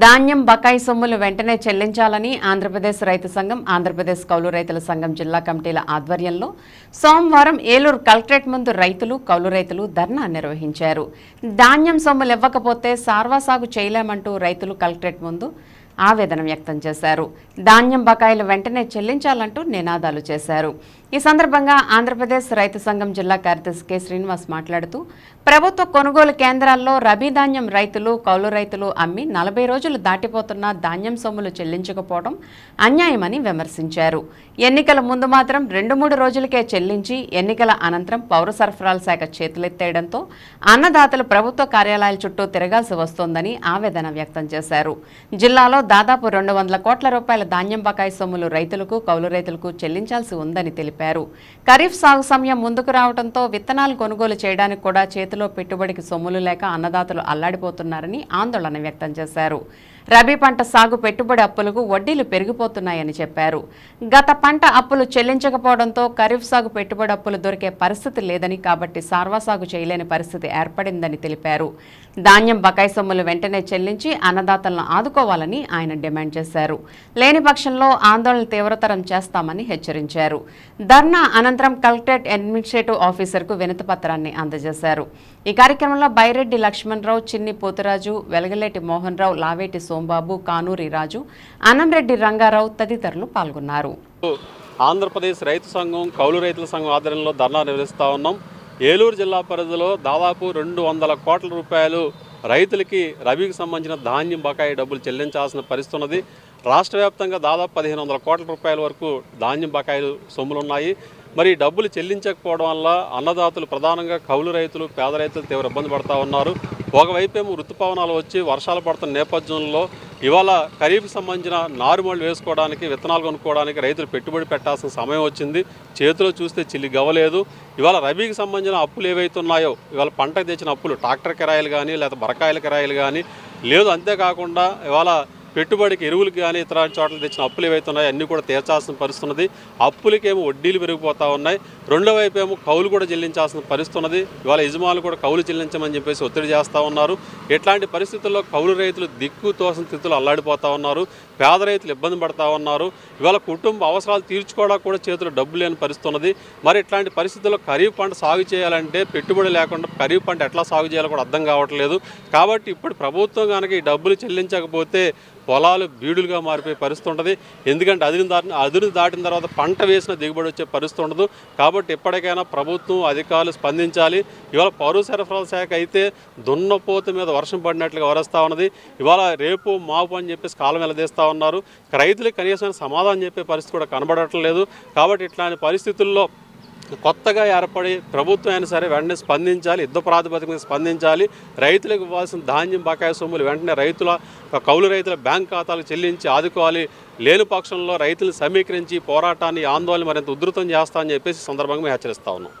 ధాన్యం బకాయి సొమ్ములు వెంటనే చెల్లించాలని ఆంధ్రప్రదేశ్ రైతు సంఘం ఆంధ్రప్రదేశ్ కౌలు రైతుల సంఘం జిల్లా కమిటీల ఆధ్వర్యంలో సోమవారం ఏలూరు కలెక్టరేట్ ముందు రైతులు కౌలు రైతులు ధర్నా నిర్వహించారు. ధాన్యం సొమ్ములు ఇవ్వకపోతే సార్వసాగు చేయలేమంటూ రైతులు కలెక్టరేట్ ముందు ఆవేదన వ్యక్తం చేశారు. ధాన్యం బకాయిలు వెంటనే చెల్లించాలంటూ నినాదాలు చేశారు. ఈ సందర్భంగా ఆంధ్రప్రదేశ్ రైతు సంఘం జిల్లా కార్యదర్శి కె. శ్రీనివాస్ మాట్లాడుతూ ప్రభుత్వ కొనుగోలు కేంద్రాల్లో రబీ ధాన్యం రైతులు కౌలు రైతులు అమ్మి నలభై రోజులు దాటిపోతున్న ధాన్యం సొమ్ములు చెల్లించకపోవడం అన్యాయమని విమర్శించారు. ఎన్నికల ముందు మాత్రం రెండు మూడు రోజులకే చెల్లించి ఎన్నికల అనంతరం పౌర సరఫరాల శాఖ చేతులెత్తేయడంతో అన్నదాతలు ప్రభుత్వ కార్యాలయాల చుట్టూ తిరగాల్సి వస్తోందని ఆవేదన వ్యక్తం చేశారు. జిల్లాలో దాదాపు రెండు వందల కోట్ల రూపాయల ధాన్యం బకాయి సొమ్ములు రైతులకు కౌలు రైతులకు చెల్లించాల్సి ఉందని తెలిపారు. ఖరీఫ్ సాగు సమయం ముందుకు రావడంతో విత్తనాలు కొనుగోలు చేయడానికి కూడా చేతిలో పెట్టుబడికి సొమ్ములు లేక అన్నదాతలు అల్లాడిపోతున్నారని ఆందోళన వ్యక్తం చేశారు. రబీ పంట సాగు పెట్టుబడి అప్పులకు వడ్డీలు పెరిగిపోతున్నాయని చెప్పారు. గత పంట అప్పులు చెల్లించకపోవడంతో ఖరీఫ్ సాగు పెట్టుబడి అప్పులు దొరికే పరిస్థితి లేదని కాబట్టి సార్వా సాగు చేయలేని పరిస్థితి ఏర్పడిందని తెలిపారు. ధాన్యం బకాయి సొమ్ములు వెంటనే చెల్లించి అన్నదాతలను ఆదుకోవాలని ఆయన డిమాండ్ చేశారు. లేని పక్షంలో ఆందోళన తీవ్రతరం చేస్తామని హెచ్చరించారు. ధర్నా అనంతరం కలెక్టరేట్ అడ్మినిస్ట్రేటివ్ ఆఫీసర్కు వినతిపత్రాన్ని అందజేశారు. ఈ కార్యక్రమంలో బైరెడ్డి లక్ష్మణరావు చిన్ని పోతురాజు వెలగలేటి మోహన్ రావు లావేటి సోంబాబు కానూరి రాజు అన్నంరెడ్డి రంగారావు తదితరులు పాల్గొన్నారు. ఆంధ్రప్రదేశ్ రైతు సంఘం కౌలు రైతుల సంఘం ఆధ్వర్యంలో ధర్నా నిర్వహిస్తూ ఉన్నాం. ఏలూరు జిల్లా పరిధిలో దాదాపు రెండు వందల కోట్ల రూపాయలు రైతులకి రబీకి సంబంధించిన ధాన్యం బకాయి డబ్బులు చెల్లించాల్సిన పరిస్థితి ఉన్నది. రాష్ట్ర వ్యాప్తంగా దాదాపు పదిహేను వందల కోట్ల రూపాయల వరకు ధాన్యం బకాయిలు సొమ్ములు ఉన్నాయి. మరి డబ్బులు చెల్లించకపోవడం వల్ల అన్నదాతలు ప్రధానంగా కౌలు రైతులు పేద రైతులు తీవ్ర ఇబ్బంది పడతా ఉన్నారు. ఒకవైపేమో ఋతుపవనాలు వచ్చి వర్షాలు పడుతున్న నేపథ్యంలో ఇవాళ ఖరీఫ్కి సంబంధించిన నారుమళ్ళు వేసుకోవడానికి విత్తనాలు కొనుక్కోవడానికి రైతులు పెట్టుబడి పెట్టాల్సిన సమయం వచ్చింది. చేతిలో చూస్తే చిల్లి గవ్వలేదు. ఇవాళ రబీకి సంబంధించిన అప్పులు ఏవైతే ఉన్నాయో ఇవాళ పంటకు తెచ్చిన అప్పులు ట్రాక్టర్ కిరాయిలు కానీ లేదా బరకాయల కిరాయిలు కానీ లేదు. అంతేకాకుండా ఇవాళ పెట్టుబడికి ఎరువులకు కానీ ఇతర చోట్ల తెచ్చిన అప్పులు ఏవైతే ఉన్నాయో అన్నీ కూడా తీర్చాల్సిన పరిస్థితి ఉన్నది. అప్పులకేమో వడ్డీలు పెరిగిపోతూ ఉన్నాయి. రెండో వైపు ఏమో కౌలు కూడా చెల్లించాల్సిన పరిస్థితి ఉన్నది. ఇవాళ యజమానులు కూడా కౌలు చెల్లించమని చెప్పేసి ఒత్తిడి చేస్తూ ఉన్నారు. ఇట్లాంటి పరిస్థితుల్లో కౌలు రైతులు దిక్కు తోసిన స్థితిలో అల్లాడిపోతూ ఉన్నారు? పేద రైతులు ఇబ్బంది పడతా ఉన్నారు. ఇవాళ కుటుంబ అవసరాలు తీర్చుకోవడానికి కూడా చేతులు డబ్బు లేని పరిస్థితి ఉన్నది. మరి ఇట్లాంటి పరిస్థితుల్లో ఖరీఫ్ పంట సాగు చేయాలంటే పెట్టుబడి లేకుండా ఖరీఫ్ పంట ఎట్లా సాగు చేయాలో కూడా అర్థం కావట్లేదు. కాబట్టి ఇప్పుడు ప్రభుత్వం కనుక ఈ డబ్బులు చెల్లించకపోతే పొలాలు బీడులుగా మారిపోయే పరిస్థితి ఉంటుంది. ఎందుకంటే అదిరిని దాటిన అదును దాటిన తర్వాత పంట వేసిన దిగుబడి వచ్చే పరిస్థితి ఉండదు. కాబట్టి ఇప్పటికైనా ప్రభుత్వం అధికారులు స్పందించాలి. ఇవాళ పౌర సరఫరాల శాఖ అయితే దున్నపోత మీద వర్షం పడినట్లుగా వరస్తా ఉన్నది. ఇవాళ రేపు మాపు అని చెప్పేసి కాలం వెలదీస్తూ ఉన్నారు. రైతులకు కనీసమైన సమాధానం చెప్పే పరిస్థితి కూడా కనబడట్లేదు. కాబట్టి ఇట్లాంటి పరిస్థితుల్లో కొత్తగా ఏర్పడి ప్రభుత్వం అయినా సరే వెంటనే స్పందించాలి యుద్ధ ప్రాతిపదిక మీద స్పందించాలి. రైతులకు ఇవ్వాల్సిన ధాన్యం బకాయి సొమ్ములు వెంటనే రైతుల కౌలు రైతుల బ్యాంక్ ఖాతాలు చెల్లించి ఆదుకోవాలి. లేని పక్షంలో రైతులు సమీకరించి పోరాటాన్ని ఆందోళన మరింత ఉధృతం చేస్తామని చెప్పేసి సందర్భంగా మేము హెచ్చరిస్తా ఉన్నాం.